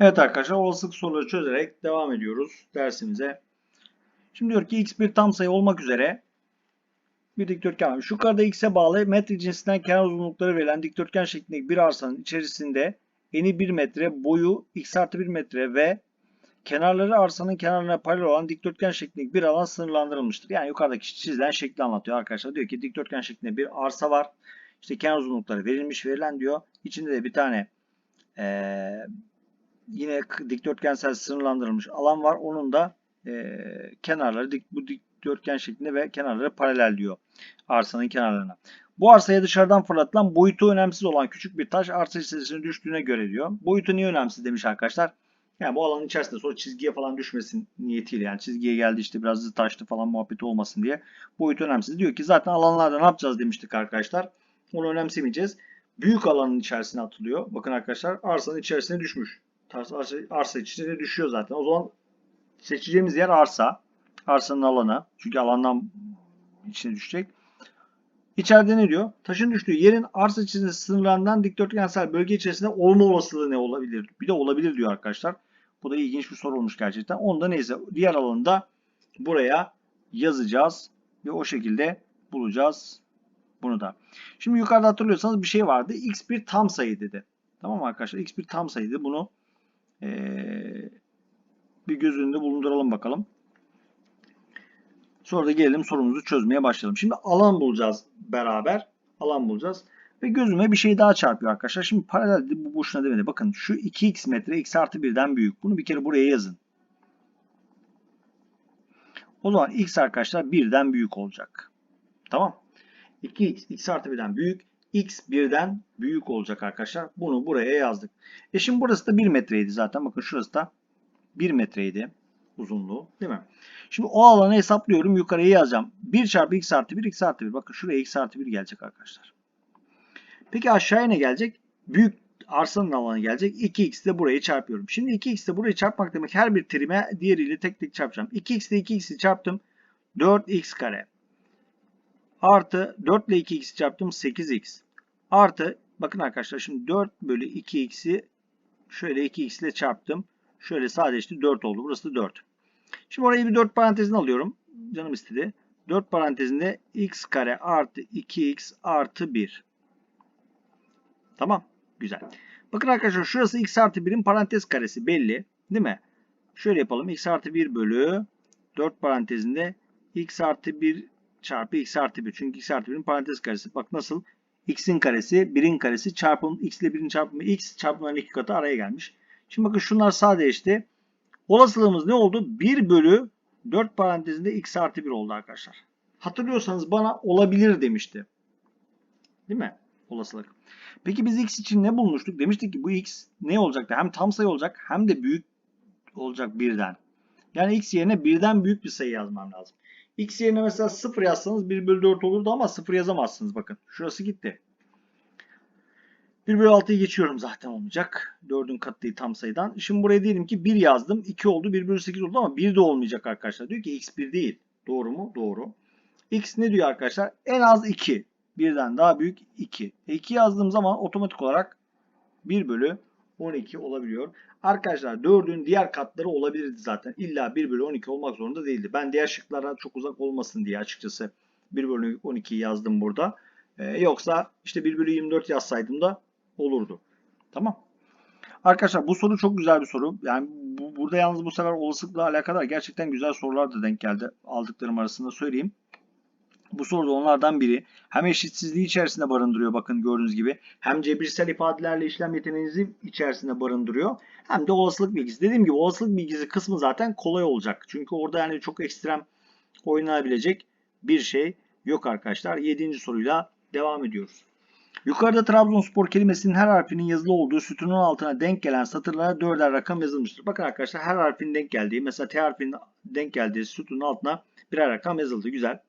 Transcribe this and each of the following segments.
Evet arkadaşlar olasılık soruları çözerek devam ediyoruz dersimize. Şimdi diyor ki x bir tam sayı olmak üzere bir dikdörtgen. Şu yukarıda x'e bağlı metre cinsinden kenar uzunlukları verilen dikdörtgen şeklindeki bir arsanın içerisinde eni 1 metre, boyu x artı 1 metre ve kenarları arsanın kenarlarına paralel olan dikdörtgen şeklindeki bir alan sınırlandırılmıştır. Yani yukarıdaki çizilen şekli anlatıyor arkadaşlar. Diyor ki dikdörtgen şeklinde bir arsa var. İşte kenar uzunlukları verilmiş verilen diyor. İçinde de bir tane ee, yine dikdörtgensel sınırlandırılmış alan var. Onun da e, kenarları dik, bu dikdörtgen şeklinde ve kenarları paralel diyor arsanın kenarlarına. Bu arsaya dışarıdan fırlatılan boyutu önemsiz olan küçük bir taş arsa hissesine düştüğüne göre diyor. Boyutu niye önemsiz demiş arkadaşlar. Yani bu alanın içerisinde sonra çizgiye falan düşmesin niyetiyle yani çizgiye geldi işte biraz taştı falan muhabbeti olmasın diye boyut önemsiz. Diyor ki zaten alanlarda ne yapacağız demiştik arkadaşlar. Onu önemsemeyeceğiz. Büyük alanın içerisine atılıyor. Bakın arkadaşlar arsanın içerisine düşmüş. Arsa, arsa içine düşüyor zaten. O zaman seçeceğimiz yer arsa. Arsanın alanı. Çünkü alandan içine düşecek. İçeride ne diyor? Taşın düştüğü yerin arsa içinde sınırlarından dikdörtgensel bölge içerisinde olma olasılığı ne olabilir? Bir de olabilir diyor arkadaşlar. Bu da ilginç bir soru olmuş gerçekten. Onda neyse diğer alanında buraya yazacağız ve o şekilde bulacağız bunu da. Şimdi yukarıda hatırlıyorsanız bir şey vardı. x bir tam sayı dedi. Tamam mı arkadaşlar? x bir tam sayıydı. Bunu ee, bir göz önünde bulunduralım bakalım. Sonra da gelelim sorumuzu çözmeye başlayalım. Şimdi alan bulacağız beraber. Alan bulacağız. Ve gözüme bir şey daha çarpıyor arkadaşlar. Şimdi paralel bu boşuna demedi. Bakın şu 2x metre x artı 1'den büyük. Bunu bir kere buraya yazın. O zaman x arkadaşlar 1'den büyük olacak. Tamam. 2x x artı 1'den büyük. X 1'den büyük olacak arkadaşlar. Bunu buraya yazdık. E şimdi burası da 1 metreydi zaten. Bakın şurası da 1 metreydi uzunluğu değil mi? Şimdi o alanı hesaplıyorum. Yukarıya yazacağım. 1 çarpı x artı 1 x artı 1. Bakın şuraya x artı 1 gelecek arkadaşlar. Peki aşağıya ne gelecek? Büyük arsanın alanı gelecek. 2x de burayı çarpıyorum. Şimdi 2x de burayı çarpmak demek her bir terime diğeriyle tek tek çarpacağım. 2x ile 2x'i çarptım. 4x kare. Artı 4 ile 2x'i çarptım 8x. Artı bakın arkadaşlar şimdi 4 bölü 2x'i şöyle 2x ile çarptım. Şöyle sadeleşti 4 oldu. Burası da 4. Şimdi orayı bir 4 parantezine alıyorum. Canım istedi. 4 parantezinde x kare artı 2x artı 1. Tamam. Güzel. Bakın arkadaşlar şurası x artı 1'in parantez karesi belli. Değil mi? Şöyle yapalım. x artı 1 bölü 4 parantezinde x artı 1 çarpı x artı 1. Çünkü x artı 1'in parantez karesi. Bak nasıl? x'in karesi 1'in karesi çarpım x ile 1'in çarpımı x çarpımların iki katı araya gelmiş. Şimdi bakın şunlar sadeleşti. Olasılığımız ne oldu? 1 bölü 4 parantezinde x artı 1 oldu arkadaşlar. Hatırlıyorsanız bana olabilir demişti. Değil mi? Olasılık. Peki biz x için ne bulmuştuk? Demiştik ki bu x ne olacaktı? Hem tam sayı olacak hem de büyük olacak birden. Yani x yerine birden büyük bir sayı yazmam lazım. X yerine mesela 0 yazsanız 1 bölü 4 olurdu ama 0 yazamazsınız bakın. Şurası gitti. 1 bölü 6'yı geçiyorum zaten olmayacak. 4'ün katı değil tam sayıdan. Şimdi buraya diyelim ki 1 yazdım. 2 oldu. 1 bölü 8 oldu ama 1 de olmayacak arkadaşlar. Diyor ki x 1 değil. Doğru mu? Doğru. x ne diyor arkadaşlar? En az 2. Birden daha büyük 2. E 2 yazdığım zaman otomatik olarak 1 bölü 12 olabiliyor. Arkadaşlar 4'ün diğer katları olabilirdi zaten. İlla 1 bölü 12 olmak zorunda değildi. Ben diğer şıklara çok uzak olmasın diye açıkçası 1 bölü 12 yazdım burada. Ee, yoksa işte 1 bölü 24 yazsaydım da olurdu. Tamam. Arkadaşlar bu soru çok güzel bir soru. Yani bu, burada yalnız bu sefer olasılıkla alakadar gerçekten güzel sorular da denk geldi. Aldıklarım arasında söyleyeyim. Bu soru da onlardan biri. Hem eşitsizliği içerisinde barındırıyor bakın gördüğünüz gibi. Hem cebirsel ifadelerle işlem yeteneğinizi içerisinde barındırıyor. Hem de olasılık bilgisi. Dediğim gibi olasılık bilgisi kısmı zaten kolay olacak. Çünkü orada yani çok ekstrem oynanabilecek bir şey yok arkadaşlar. Yedinci soruyla devam ediyoruz. Yukarıda Trabzonspor kelimesinin her harfinin yazılı olduğu sütunun altına denk gelen satırlara dörder rakam yazılmıştır. Bakın arkadaşlar her harfin denk geldiği mesela T harfinin denk geldiği sütunun altına birer rakam yazıldı. Güzel.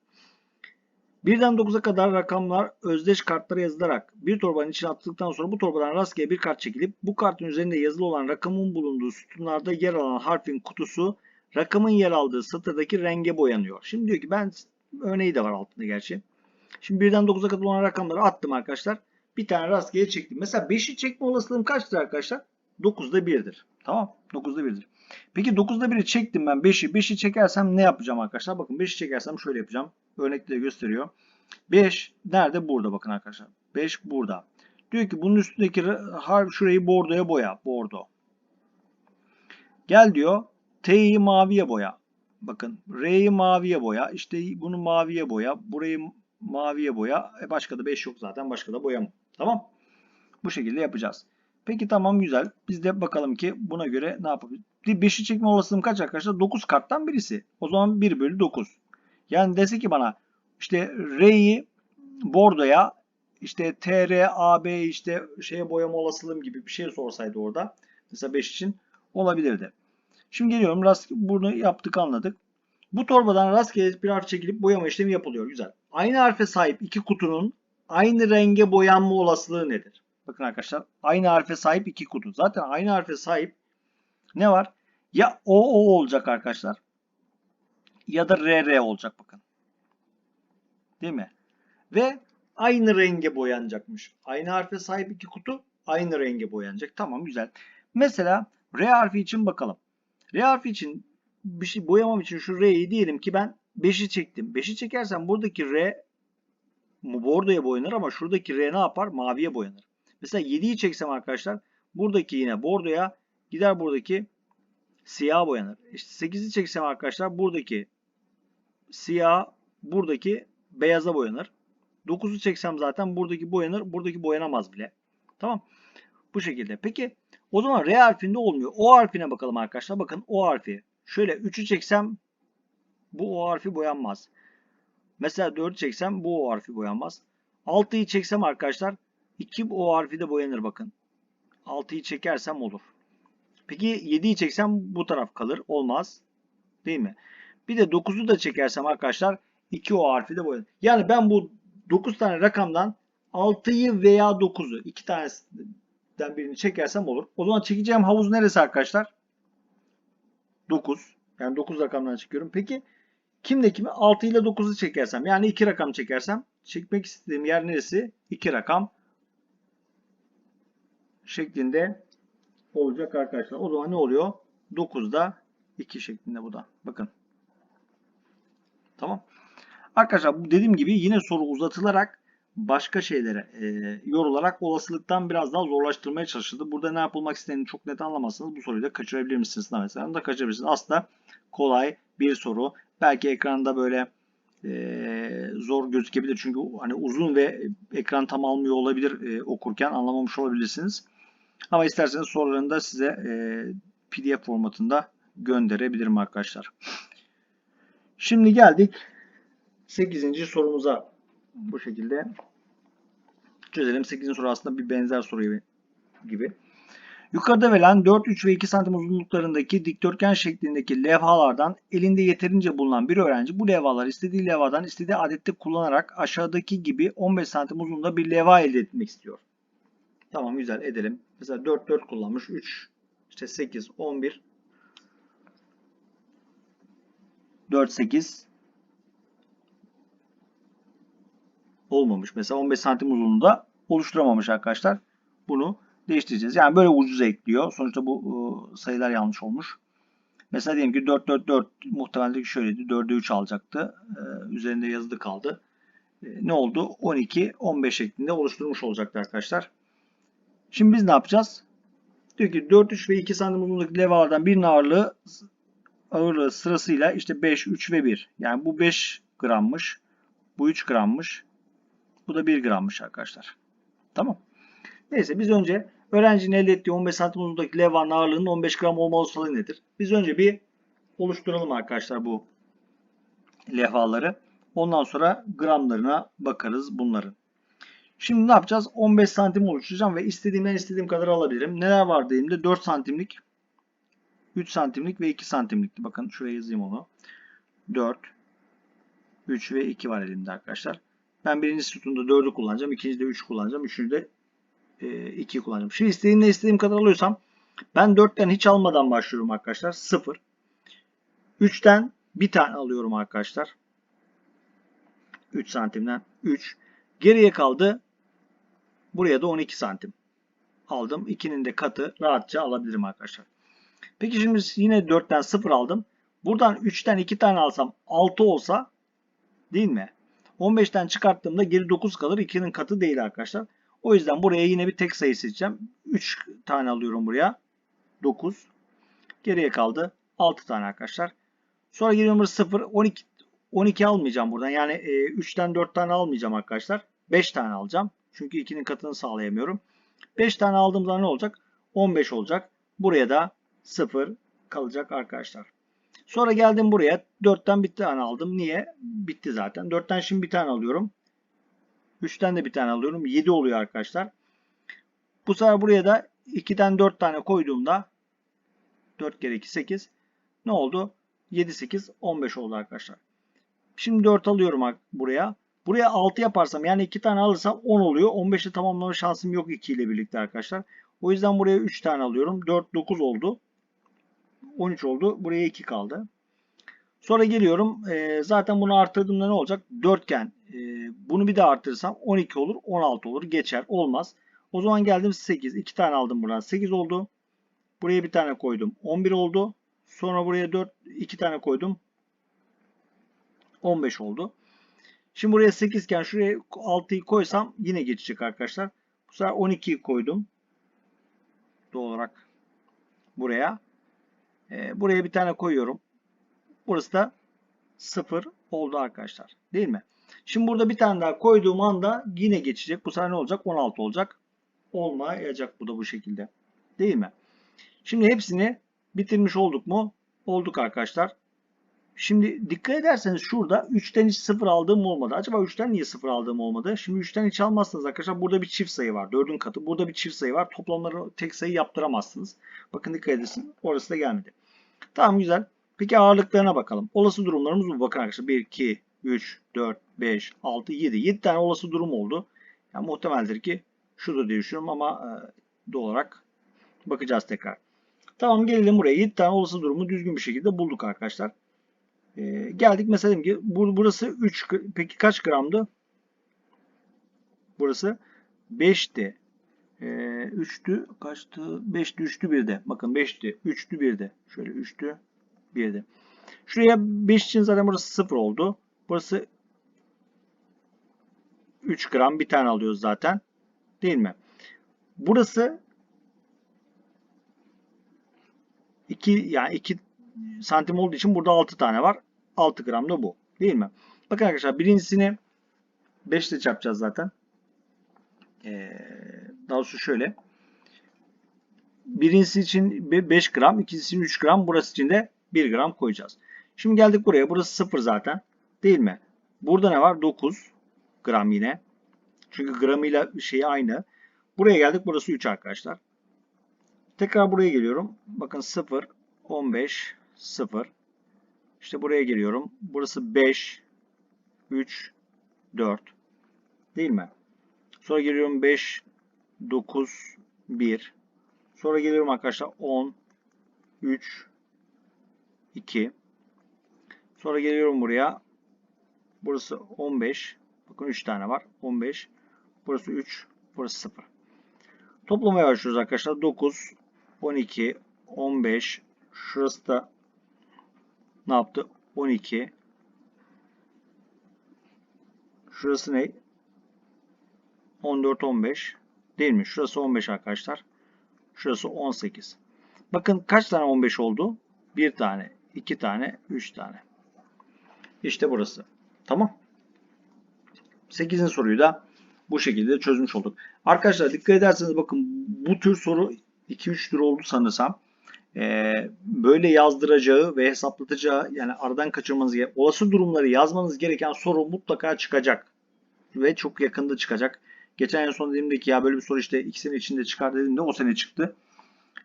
Birden 9'a kadar rakamlar özdeş kartlara yazılarak bir torbanın içine atıldıktan sonra bu torbadan rastgele bir kart çekilip bu kartın üzerinde yazılı olan rakamın bulunduğu sütunlarda yer alan harfin kutusu rakamın yer aldığı satırdaki renge boyanıyor. Şimdi diyor ki ben örneği de var altında gerçi. Şimdi birden 9'a kadar olan rakamları attım arkadaşlar. Bir tane rastgele çektim. Mesela 5'i çekme olasılığım kaçtır arkadaşlar? 9'da 1'dir. Tamam. 9'da 1'dir. Peki 9'da 1'i çektim ben 5'i. 5'i çekersem ne yapacağım arkadaşlar? Bakın 5'i çekersem şöyle yapacağım. Örnekte gösteriyor. 5 nerede? Burada bakın arkadaşlar. 5 burada. Diyor ki bunun üstündeki harf şurayı bordoya boya. Bordo. Gel diyor. T'yi maviye boya. Bakın R'yi maviye boya. İşte bunu maviye boya. Burayı maviye boya. E başka da 5 yok zaten. Başka da boyam. Tamam. Bu şekilde yapacağız. Peki tamam güzel. Biz de bakalım ki buna göre ne yapabiliriz? 5'i çekme olasılığım kaç arkadaşlar? 9 karttan birisi. O zaman 1 bölü 9. Yani dese ki bana işte R'yi bordoya işte TR, AB işte şeye boyama olasılığım gibi bir şey sorsaydı orada. Mesela 5 için olabilirdi. Şimdi geliyorum. Rast, bunu yaptık anladık. Bu torbadan rastgele bir harf çekilip boyama işlemi yapılıyor. Güzel. Aynı harfe sahip iki kutunun aynı renge boyanma olasılığı nedir? Bakın arkadaşlar aynı harfe sahip iki kutu. Zaten aynı harfe sahip ne var? Ya O O olacak arkadaşlar. Ya da R R olacak bakın. Değil mi? Ve aynı renge boyanacakmış. Aynı harfe sahip iki kutu aynı renge boyanacak. Tamam güzel. Mesela R harfi için bakalım. R harfi için bir şey boyamam için şu R'yi diyelim ki ben 5'i çektim. 5'i çekersem buradaki R bordoya boyanır ama şuradaki R ne yapar? Maviye boyanır. Mesela 7'yi çeksem arkadaşlar buradaki yine bordoya gider buradaki siyah boyanır. İşte 8'i çeksem arkadaşlar buradaki siyah buradaki beyaza boyanır. 9'u çeksem zaten buradaki boyanır. Buradaki boyanamaz bile. Tamam. Bu şekilde. Peki o zaman R harfinde olmuyor. O harfine bakalım arkadaşlar. Bakın O harfi. Şöyle 3'ü çeksem bu O harfi boyanmaz. Mesela 4'ü çeksem bu O harfi boyanmaz. 6'yı çeksem arkadaşlar 2 O harfi de boyanır bakın. 6'yı çekersem olur. Peki 7'yi çeksem bu taraf kalır. Olmaz. Değil mi? Bir de 9'u da çekersem arkadaşlar 2 O harfi de boyanır. Yani ben bu 9 tane rakamdan 6'yı veya 9'u iki tanesinden birini çekersem olur. O zaman çekeceğim havuz neresi arkadaşlar? 9. Yani 9 rakamdan çekiyorum. Peki kimle kimi? 6 ile 9'u çekersem yani 2 rakam çekersem çekmek istediğim yer neresi? 2 rakam şeklinde olacak arkadaşlar. O zaman ne oluyor? 9'da 2 şeklinde bu da. Bakın. Tamam. Arkadaşlar dediğim gibi yine soru uzatılarak başka şeylere e, yorularak olasılıktan biraz daha zorlaştırmaya çalışıldı. Burada ne yapılmak istediğini çok net anlamazsanız bu soruyu da kaçırabilir misiniz? Mesela onu da kaçırabilirsiniz. Aslında kolay bir soru. Belki ekranda böyle e, zor gözükebilir. Çünkü hani uzun ve ekran tam almıyor olabilir e, okurken anlamamış olabilirsiniz. Ama isterseniz sorularını da size e, PDF formatında gönderebilirim arkadaşlar. Şimdi geldik 8. sorumuza bu şekilde çözelim. 8. soru aslında bir benzer soru gibi. Yukarıda verilen 4, 3 ve 2 santim uzunluklarındaki dikdörtgen şeklindeki levhalardan elinde yeterince bulunan bir öğrenci bu levhaları istediği levhadan istediği adette kullanarak aşağıdaki gibi 15 santim uzunluğunda bir levha elde etmek istiyor. Tamam güzel edelim. Mesela 4, 4 kullanmış. 3, işte 8, 11, 4, 8, olmamış. Mesela 15 santim uzunluğunda oluşturamamış arkadaşlar. Bunu değiştireceğiz. Yani böyle ucuz ekliyor. Sonuçta bu ıı, sayılar yanlış olmuş. Mesela diyelim ki 4 4 4 muhtemelen şöyleydi. 4'e 3 alacaktı. Ee, üzerinde yazılı kaldı. Ee, ne oldu? 12 15 şeklinde oluşturmuş olacaktı arkadaşlar. Şimdi biz ne yapacağız? Diyor ki 4 3 ve 2 santim uzunluğundaki levhalardan birinin ağırlığı ağırlığı sırasıyla işte 5 3 ve 1. Yani bu 5 grammış. Bu 3 grammış. Bu da 1 grammış arkadaşlar. Tamam. Neyse biz önce öğrencinin elde ettiği 15 santim uzunluğundaki levhanın ağırlığının 15 gram olma olasılığı nedir? Biz önce bir oluşturalım arkadaşlar bu levhaları. Ondan sonra gramlarına bakarız bunların. Şimdi ne yapacağız? 15 santim oluşturacağım ve istediğimden istediğim kadar alabilirim. Neler var dediğimde 4 santimlik, 3 santimlik ve 2 santimlikti. Bakın şuraya yazayım onu. 4, 3 ve 2 var elimde arkadaşlar. Ben birinci sütunda 4'ü kullanacağım. ikincide 3 kullanacağım. Üçüncüde e, 2'yi kullanacağım. Şimdi istediğimde istediğim kadar alıyorsam ben 4'ten hiç almadan başlıyorum arkadaşlar. 0. 3'ten bir tane alıyorum arkadaşlar. 3 santimden 3. Geriye kaldı. Buraya da 12 santim. aldım. 2'nin de katı rahatça alabilirim arkadaşlar. Peki şimdi yine 4'ten 0 aldım. Buradan 3'ten 2 tane alsam 6 olsa değil mi? 15'ten çıkarttığımda geri 9 kalır. 2'nin katı değil arkadaşlar. O yüzden buraya yine bir tek sayı seçeceğim. 3 tane alıyorum buraya. 9. Geriye kaldı 6 tane arkadaşlar. Sonra geliyorum 0. 12 12 almayacağım buradan. Yani e, 3'ten 4 tane almayacağım arkadaşlar. 5 tane alacağım. Çünkü 2'nin katını sağlayamıyorum. 5 tane aldığım zaman ne olacak? 15 olacak. Buraya da 0 kalacak arkadaşlar. Sonra geldim buraya. 4'ten bir tane aldım. Niye? Bitti zaten. 4'ten şimdi bir tane alıyorum. 3'ten de bir tane alıyorum. 7 oluyor arkadaşlar. Bu sefer buraya da 2'den 4 tane koyduğumda 4 kere 2 8 ne oldu? 7 8 15 oldu arkadaşlar. Şimdi 4 alıyorum buraya. Buraya 6 yaparsam yani 2 tane alırsam 10 oluyor. 15'i tamamlama şansım yok 2 ile birlikte arkadaşlar. O yüzden buraya 3 tane alıyorum. 4 9 oldu. 13 oldu. Buraya 2 kaldı. Sonra geliyorum. E, zaten bunu arttırdığımda ne olacak? Dörtgen. E, bunu bir daha arttırırsam 12 olur. 16 olur. Geçer. Olmaz. O zaman geldim 8. 2 tane aldım buradan. 8 oldu. Buraya bir tane koydum. 11 oldu. Sonra buraya 4 2 tane koydum. 15 oldu. Şimdi buraya 8 iken şuraya 6'yı koysam yine geçecek arkadaşlar. Bu sefer 12'yi koydum. Doğal olarak buraya. Ee, buraya bir tane koyuyorum. Burası da 0 oldu arkadaşlar. Değil mi? Şimdi burada bir tane daha koyduğum anda yine geçecek. Bu sefer ne olacak? 16 olacak. Olmayacak bu da bu şekilde. Değil mi? Şimdi hepsini bitirmiş olduk mu? Olduk arkadaşlar. Şimdi dikkat ederseniz şurada 3'ten hiç 0 aldığım olmadı. Acaba 3'ten niye 0 aldığım olmadı? Şimdi 3'ten hiç almazsınız arkadaşlar. Burada bir çift sayı var. 4'ün katı. Burada bir çift sayı var. Toplamları tek sayı yaptıramazsınız. Bakın dikkat edin. Orası da gelmedi. Tamam güzel. Peki ağırlıklarına bakalım. Olası durumlarımız bu. Bakın arkadaşlar 1, 2, 3, 4, 5, 6, 7. 7 tane olası durum oldu. Yani muhtemeldir ki şurada diye düşünüyorum ama e, olarak bakacağız tekrar. Tamam gelelim buraya. 7 tane olası durumu düzgün bir şekilde bulduk arkadaşlar. Ee, geldik mesela ki bu, burası 3 peki kaç gramdı? Burası 5'ti. Ee, 3'tü kaçtı? 5'ti 3'tü 1'de. Bakın 5'ti 3'tü 1'de. Şöyle 3'tü 1'de. Şuraya 5 için zaten burası 0 oldu. Burası 3 gram bir tane alıyoruz zaten. Değil mi? Burası 2 yani 2 santim olduğu için burada 6 tane var. 6 gram da bu. Değil mi? Bakın arkadaşlar birincisini 5 ile çarpacağız zaten. Ee, daha doğrusu şöyle. Birincisi için 5 gram, ikincisi için 3 gram, burası için de 1 gram koyacağız. Şimdi geldik buraya. Burası 0 zaten. Değil mi? Burada ne var? 9 gram yine. Çünkü gramıyla şeyi aynı. Buraya geldik. Burası 3 arkadaşlar. Tekrar buraya geliyorum. Bakın 0, 15, 0. İşte buraya geliyorum. Burası 5, 3, 4. Değil mi? Sonra geliyorum 5, 9, 1. Sonra geliyorum arkadaşlar 10, 3, 2. Sonra geliyorum buraya. Burası 15. Bakın 3 tane var. 15. Burası 3. Burası 0. Toplamaya başlıyoruz arkadaşlar. 9, 12, 15. Şurası da ne yaptı? 12. Şurası ne? 14, 15. Değil mi? Şurası 15 arkadaşlar. Şurası 18. Bakın kaç tane 15 oldu? Bir tane, iki tane, üç tane. İşte burası. Tamam. 8'in soruyu da bu şekilde çözmüş olduk. Arkadaşlar dikkat ederseniz bakın bu tür soru 2-3 tür oldu sanırsam. Ee, böyle yazdıracağı ve hesaplatacağı yani aradan kaçırmanız gereken olası durumları yazmanız gereken soru mutlaka çıkacak. Ve çok yakında çıkacak. Geçen en son dediğimde ki ya böyle bir soru işte iki sene içinde çıkar dediğimde o sene çıktı.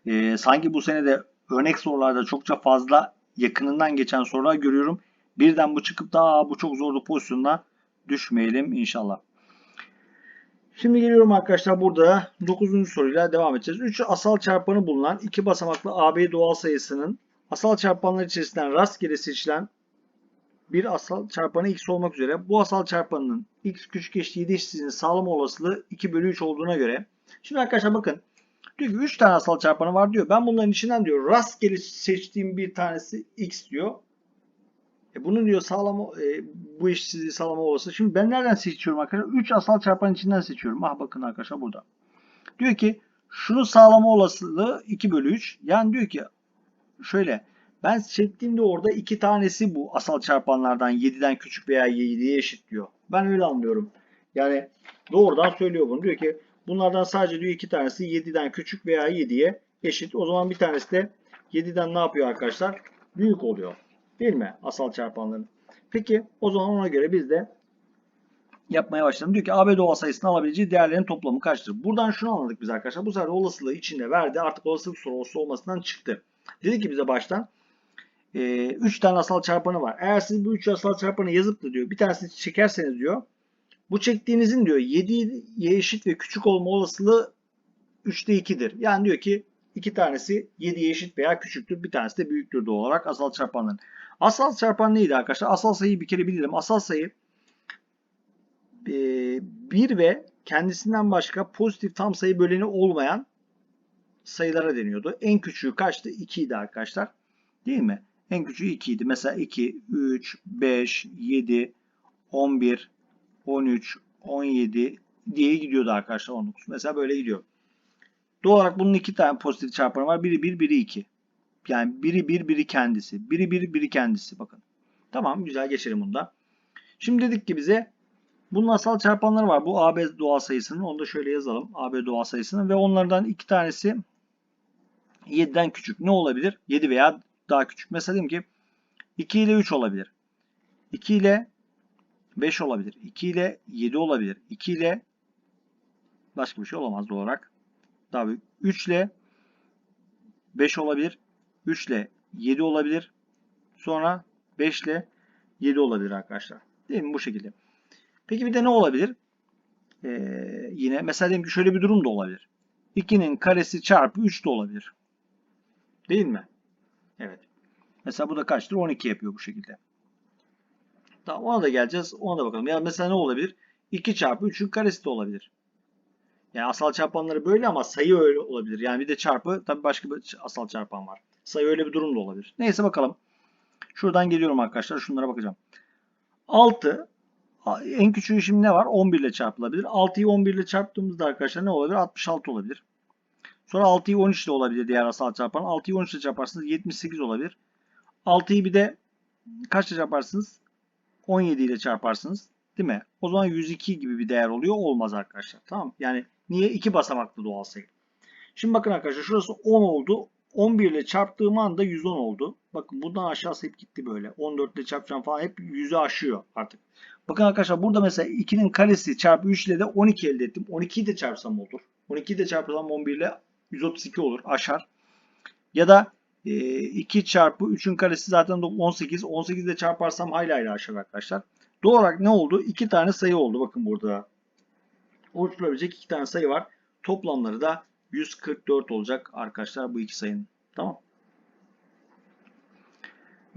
Ee, sanki bu sene de örnek sorularda çokça fazla yakınından geçen sorular görüyorum. Birden bu çıkıp da bu çok zorlu pozisyonuna düşmeyelim inşallah. Şimdi geliyorum arkadaşlar burada 9. soruyla devam edeceğiz. 3 asal çarpanı bulunan iki basamaklı AB doğal sayısının asal çarpanlar içerisinden rastgele seçilen bir asal çarpanı x olmak üzere bu asal çarpanının x küçük eşit 7 eşitsizliğinin sağlama olasılığı 2 bölü 3 olduğuna göre şimdi arkadaşlar bakın Diyor ki 3 tane asal çarpanı var diyor. Ben bunların içinden diyor rastgele seçtiğim bir tanesi x diyor. E bunun diyor sağlama e, bu eşitsizliği sağlama olası. Şimdi ben nereden seçiyorum arkadaşlar? 3 asal çarpan içinden seçiyorum. Ah bakın arkadaşlar burada. Diyor ki şunu sağlama olasılığı 2 bölü 3. Yani diyor ki şöyle ben çektiğimde orada iki tanesi bu asal çarpanlardan 7'den küçük veya 7'ye eşit diyor. Ben öyle anlıyorum. Yani doğrudan söylüyor bunu. Diyor ki bunlardan sadece diyor iki tanesi 7'den küçük veya 7'ye eşit. O zaman bir tanesi de 7'den ne yapıyor arkadaşlar? Büyük oluyor. Değil mi? Asal çarpanların. Peki o zaman ona göre biz de yapmaya başladım. Diyor ki AB doğal sayısını alabileceği değerlerin toplamı kaçtır? Buradan şunu anladık biz arkadaşlar. Bu sefer olasılığı içinde verdi. Artık olasılık sorusu olmasından çıktı. Dedi ki bize baştan 3 tane asal çarpanı var. Eğer siz bu 3 asal çarpanı yazıp da diyor bir tanesini çekerseniz diyor bu çektiğinizin diyor 7'ye eşit ve küçük olma olasılığı 3'te 2'dir. Yani diyor ki iki tanesi 7'ye eşit veya küçüktür. Bir tanesi de büyüktür doğal olarak asal çarpanların. Asal çarpan neydi arkadaşlar? Asal sayıyı bir kere bilelim. Asal sayı 1 ve kendisinden başka pozitif tam sayı böleni olmayan sayılara deniyordu. En küçüğü kaçtı? 2 idi arkadaşlar. Değil mi? En küçüğü 2 idi. Mesela 2, 3, 5, 7, 11, 13, 17 diye gidiyordu arkadaşlar 19. Mesela böyle gidiyor. Doğal olarak bunun iki tane pozitif çarpanı var. Biri 1, biri 2. Yani biri 1, biri kendisi. Biri 1, biri kendisi. Bakın. Tamam güzel geçelim bunda. Şimdi dedik ki bize bunun asal çarpanları var. Bu AB doğal sayısının. Onu da şöyle yazalım. AB doğal sayısının. Ve onlardan iki tanesi 7'den küçük. Ne olabilir? 7 veya daha küçük. Mesela diyelim ki 2 ile 3 olabilir. 2 ile 5 olabilir. 2 ile 7 olabilir. 2 ile başka bir şey olamaz doğal olarak. Daha büyük. 3 ile 5 olabilir. 3 ile 7 olabilir. Sonra 5 ile 7 olabilir arkadaşlar. Değil mi? Bu şekilde. Peki bir de ne olabilir? Ee, yine mesela diyelim ki şöyle bir durum da olabilir. 2'nin karesi çarpı 3 de olabilir. Değil mi? Evet. Mesela bu da kaçtır? 12 yapıyor bu şekilde. Tamam ona da geleceğiz. Ona da bakalım. Ya mesela ne olabilir? 2 çarpı 3'ün karesi de olabilir. Yani asal çarpanları böyle ama sayı öyle olabilir. Yani bir de çarpı tabii başka bir asal çarpan var. Sayı öyle bir durum da olabilir. Neyse bakalım. Şuradan geliyorum arkadaşlar. Şunlara bakacağım. 6 en küçüğü şimdi ne var? 11 ile çarpılabilir. 6'yı 11 ile çarptığımızda arkadaşlar ne olabilir? 66 olabilir. Sonra 6'yı 13 ile olabilir diğer asal çarpan. 6'yı 13 ile çarparsınız 78 olabilir. 6'yı bir de kaçla çarparsınız? 17 ile çarparsınız. Değil mi? O zaman 102 gibi bir değer oluyor. Olmaz arkadaşlar. Tamam Yani niye? 2 basamaklı doğal sayı. Şimdi bakın arkadaşlar şurası 10 oldu. 11 ile çarptığım anda 110 oldu. Bakın buradan aşağısı hep gitti böyle. 14 ile çarpacağım falan hep 100'ü aşıyor artık. Bakın arkadaşlar burada mesela 2'nin karesi çarpı 3 ile de 12 elde ettim. 12'yi de çarpsam olur. 12'yi de çarpsam 11 ile 132 olur. Aşar. Ya da 2 e, çarpı 3'ün karesi zaten 18. 18 ile çarparsam hayli hayli aşar arkadaşlar. Doğal olarak ne oldu? 2 tane sayı oldu. Bakın burada. Oluşturabilecek 2 tane sayı var. Toplamları da 144 olacak arkadaşlar bu iki sayının. Tamam.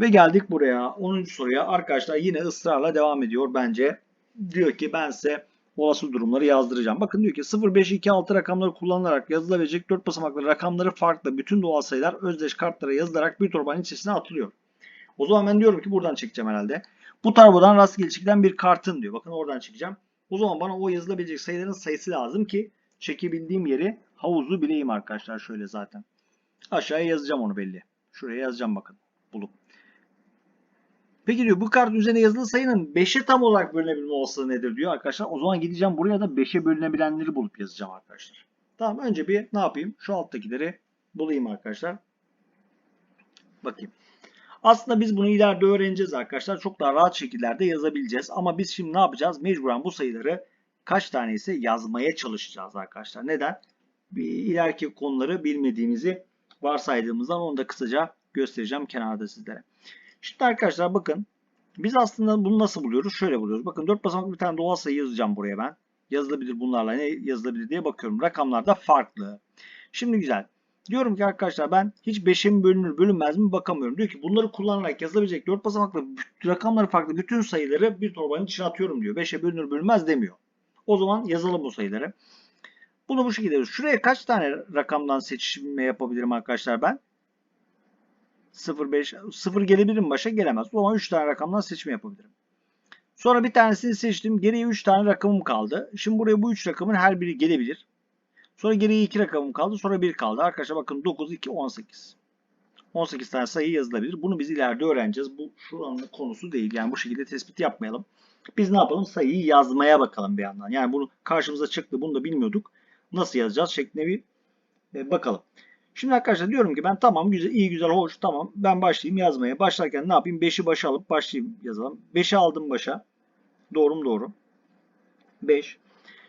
Ve geldik buraya. 10. soruya. Arkadaşlar yine ısrarla devam ediyor bence. Diyor ki ben size olası durumları yazdıracağım. Bakın diyor ki 0, 5, 2, 6 rakamları kullanılarak yazılabilecek 4 basamaklı rakamları farklı bütün doğal sayılar özdeş kartlara yazılarak bir torbanın içerisine atılıyor. O zaman ben diyorum ki buradan çekeceğim herhalde. Bu tarbodan rastgele çekilen bir kartın diyor. Bakın oradan çekeceğim. O zaman bana o yazılabilecek sayıların sayısı lazım ki çekebildiğim yeri havuzu bileyim arkadaşlar şöyle zaten. Aşağıya yazacağım onu belli. Şuraya yazacağım bakın bulup. Peki diyor bu kartın üzerine yazılı sayının 5'e tam olarak bölünebilme olasılığı nedir diyor arkadaşlar. O zaman gideceğim buraya da 5'e bölünebilenleri bulup yazacağım arkadaşlar. Tamam önce bir ne yapayım? Şu alttakileri bulayım arkadaşlar. Bakayım. Aslında biz bunu ileride öğreneceğiz arkadaşlar. Çok daha rahat şekillerde yazabileceğiz. Ama biz şimdi ne yapacağız? Mecburen bu sayıları kaç tane ise yazmaya çalışacağız arkadaşlar. Neden? Bir ileriki konuları bilmediğimizi varsaydığımızdan onu da kısaca göstereceğim kenarda sizlere. Şimdi arkadaşlar bakın biz aslında bunu nasıl buluyoruz? Şöyle buluyoruz. Bakın 4 basamaklı bir tane doğal sayı yazacağım buraya ben. Yazılabilir bunlarla ne yazılabilir diye bakıyorum. Rakamlar da farklı. Şimdi güzel. Diyorum ki arkadaşlar ben hiç 5'e mi bölünür bölünmez mi bakamıyorum. Diyor ki bunları kullanarak yazılabilecek 4 basamaklı rakamları farklı bütün sayıları bir torbanın içine atıyorum diyor. 5'e bölünür bölünmez demiyor. O zaman yazalım bu sayıları. Bunu bu şekilde yapıyoruz. Şuraya kaç tane rakamdan seçme yapabilirim arkadaşlar ben? 0, 5, 0 gelebilir mi başa? Gelemez. O zaman 3 tane rakamdan seçme yapabilirim. Sonra bir tanesini seçtim. Geriye 3 tane rakamım kaldı. Şimdi buraya bu 3 rakamın her biri gelebilir. Sonra geriye 2 rakamım kaldı. Sonra 1 kaldı. Arkadaşlar bakın 9, 2, 18. 18 tane sayı yazılabilir. Bunu biz ileride öğreneceğiz. Bu şu anlık konusu değil. Yani bu şekilde tespit yapmayalım. Biz ne yapalım? Sayıyı yazmaya bakalım bir yandan. Yani bunu karşımıza çıktı. Bunu da bilmiyorduk. Nasıl yazacağız şeklinde bir e, bakalım. Şimdi arkadaşlar diyorum ki ben tamam güzel iyi güzel hoş tamam ben başlayayım yazmaya. Başlarken ne yapayım? 5'i başa alıp başlayayım yazalım. 5'i aldım başa. Doğru mu doğru? 5.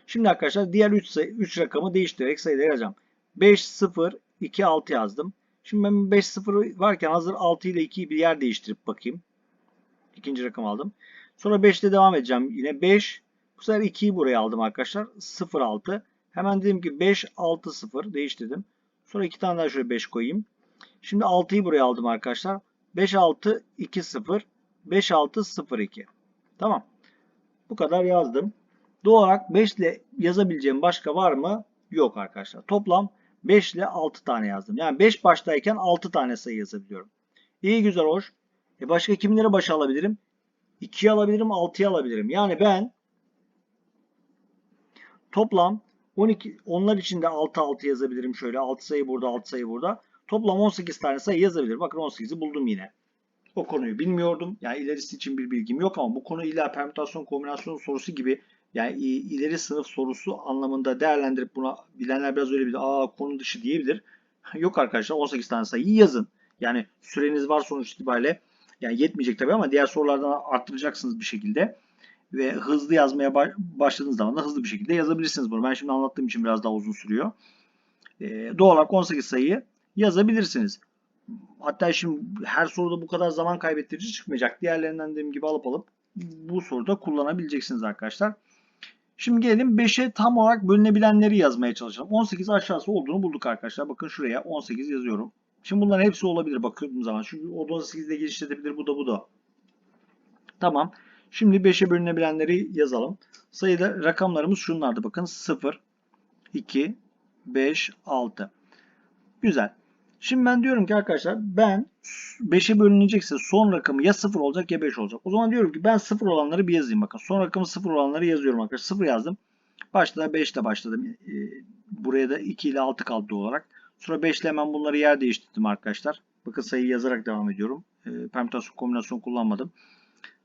Şimdi arkadaşlar diğer 3 sayı 3 rakamı değiştirerek sayıları yazacağım. 5 0 2 6 yazdım. Şimdi ben 5 0 varken hazır 6 ile 2'yi bir yer değiştirip bakayım. İkinci rakam aldım. Sonra 5 ile devam edeceğim. Yine 5. Bu sefer 2'yi buraya aldım arkadaşlar. 0 6. Hemen dedim ki 5 6 0 değiştirdim. Sonra 2 tane daha şöyle 5 koyayım. Şimdi 6'yı buraya aldım arkadaşlar. 5 6 2 0 5 6 0 2. Tamam. Bu kadar yazdım. Doğal olarak 5 ile yazabileceğim başka var mı? Yok arkadaşlar. Toplam 5 ile 6 tane yazdım. Yani 5 baştayken 6 tane sayı yazabiliyorum. İyi güzel hoş. E başka kimleri başa alabilirim? 2'yi alabilirim, 6'yı alabilirim. Yani ben toplam 12 onlar için de 6 6 yazabilirim şöyle. 6 sayı burada, 6 sayı burada. Toplam 18 tane sayı yazabilirim. Bakın 18'i buldum yine. O konuyu bilmiyordum. Yani ilerisi için bir bilgim yok ama bu konu illa permütasyon kombinasyon sorusu gibi yani ileri sınıf sorusu anlamında değerlendirip buna bilenler biraz öyle bilir. Aa konu dışı diyebilir. Yok arkadaşlar 18 tane sayıyı yazın. Yani süreniz var sonuç itibariyle. Yani yetmeyecek tabii ama diğer sorulardan arttıracaksınız bir şekilde. Ve hızlı yazmaya başladığınız zaman da hızlı bir şekilde yazabilirsiniz bunu. Ben şimdi anlattığım için biraz daha uzun sürüyor. Ee, doğal olarak 18 sayıyı yazabilirsiniz. Hatta şimdi her soruda bu kadar zaman kaybettirici çıkmayacak. Diğerlerinden dediğim gibi alıp alıp bu soruda kullanabileceksiniz arkadaşlar. Şimdi gelelim 5'e tam olarak bölünebilenleri yazmaya çalışalım. 18 aşağısı olduğunu bulduk arkadaşlar. Bakın şuraya 18 yazıyorum. Şimdi bunların hepsi olabilir bakıyorum zaman. Çünkü o 18'de geliştirebilir bu da bu da. Tamam. Şimdi 5'e bölünebilenleri yazalım. Sayıda rakamlarımız şunlardı bakın. 0, 2, 5, 6. Güzel. Şimdi ben diyorum ki arkadaşlar ben 5'e bölünecekse son rakamı ya 0 olacak ya 5 olacak. O zaman diyorum ki ben 0 olanları bir yazayım bakın. Son rakamı 0 olanları yazıyorum arkadaşlar. 0 yazdım. Başta da 5 ile başladım. Buraya da 2 ile 6 kaldı olarak. Sonra 5 ile hemen bunları yer değiştirdim arkadaşlar. Bakın sayıyı yazarak devam ediyorum. Permütasyon kombinasyon kullanmadım.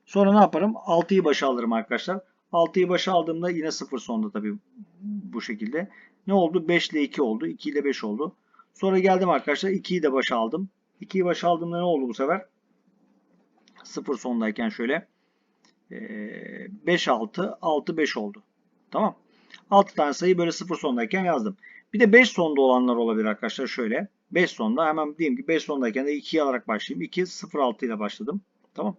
Sonra ne yaparım? 6'yı başa alırım arkadaşlar. 6'yı başa aldığımda yine 0 sonda tabii bu şekilde. Ne oldu? 5 ile 2 oldu. 2 ile 5 oldu. Sonra geldim arkadaşlar 2'yi de başa aldım. 2'yi başa aldığımda ne oldu bu sefer? 0 sondayken şöyle 5 6 6 5 oldu. Tamam. 6 tane sayı böyle 0 sondayken yazdım. Bir de 5 sonda olanlar olabilir arkadaşlar şöyle. 5 sonda hemen diyeyim ki 5 sondayken de 2'yi alarak başlayayım. 2 0 6 ile başladım. Tamam.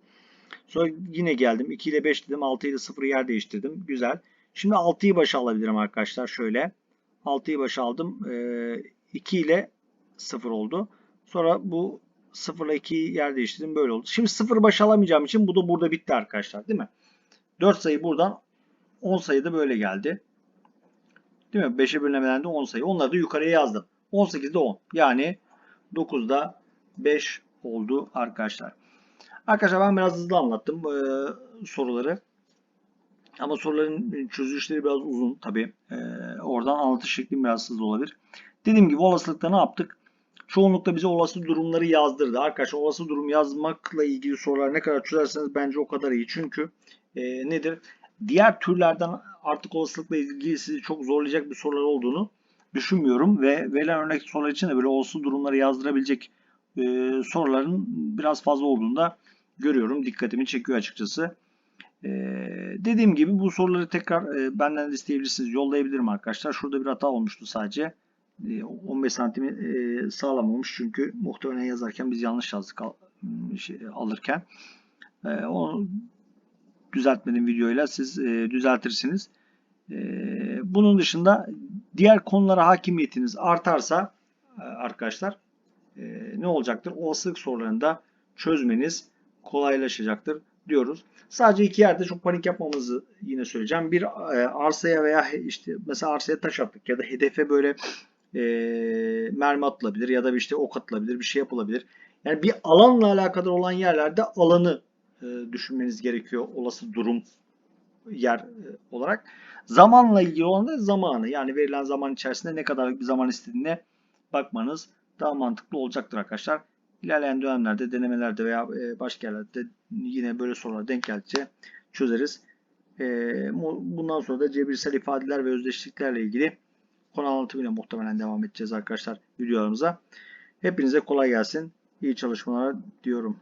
Sonra yine geldim. 2 ile 5 dedim. 6 ile 0'ı yer değiştirdim. Güzel. Şimdi 6'yı başa alabilirim arkadaşlar. Şöyle. 6'yı başa aldım. 2 ile 0 oldu. Sonra bu 0 ile 2'yi yer değiştirdim. Böyle oldu. Şimdi 0 başa alamayacağım için bu da burada bitti arkadaşlar. Değil mi? 4 sayı buradan 10 sayı da böyle geldi. Değil mi? 5'e bölünemeden de 10 sayı. Onları da yukarıya yazdım. 18'de 10. Yani 9'da 5 oldu arkadaşlar. Arkadaşlar ben biraz hızlı anlattım e, soruları. Ama soruların çözülüşleri biraz uzun tabi. E, oradan anlatış şeklim biraz hızlı olabilir. Dediğim gibi olasılıkta ne yaptık? Çoğunlukla bize olası durumları yazdırdı. Arkadaşlar olası durum yazmakla ilgili sorular ne kadar çözerseniz bence o kadar iyi. Çünkü e, nedir? Diğer türlerden artık olasılıkla ilgili sizi çok zorlayacak bir sorular olduğunu düşünmüyorum. Ve verilen örnek sorular için de böyle olası durumları yazdırabilecek e, soruların biraz fazla olduğunu da görüyorum. Dikkatimi çekiyor açıkçası. Ee, dediğim gibi bu soruları tekrar e, benden de isteyebilirsiniz. Yollayabilirim arkadaşlar. Şurada bir hata olmuştu sadece. E, 15 santimi e, sağlamamış. Çünkü muhtemelen yazarken biz yanlış yazdık al, şey, alırken. E, onu düzeltmedim videoyla. Siz e, düzeltirsiniz. E, bunun dışında diğer konulara hakimiyetiniz artarsa e, arkadaşlar e, ne olacaktır? Olasılık sorularında çözmeniz kolaylaşacaktır. diyoruz. Sadece iki yerde çok panik yapmamızı yine söyleyeceğim. Bir e, arsaya veya işte mesela arsaya taş attık ya da hedefe böyle e, mermi atılabilir ya da işte ok atılabilir bir şey yapılabilir. Yani bir alanla alakadar olan yerlerde alanı e, düşünmeniz gerekiyor olası durum yer e, olarak. Zamanla ilgili olan da zamanı yani verilen zaman içerisinde ne kadar bir zaman istediğine bakmanız daha mantıklı olacaktır arkadaşlar. İlerleyen dönemlerde denemelerde veya e, başka yerlerde yine böyle sorular denk geldikçe çözeriz. E, Bundan sonra da cebirsel ifadeler ve özdeşliklerle ilgili konu anlatımıyla muhtemelen devam edeceğiz arkadaşlar videolarımıza. Hepinize kolay gelsin. İyi çalışmalar diyorum.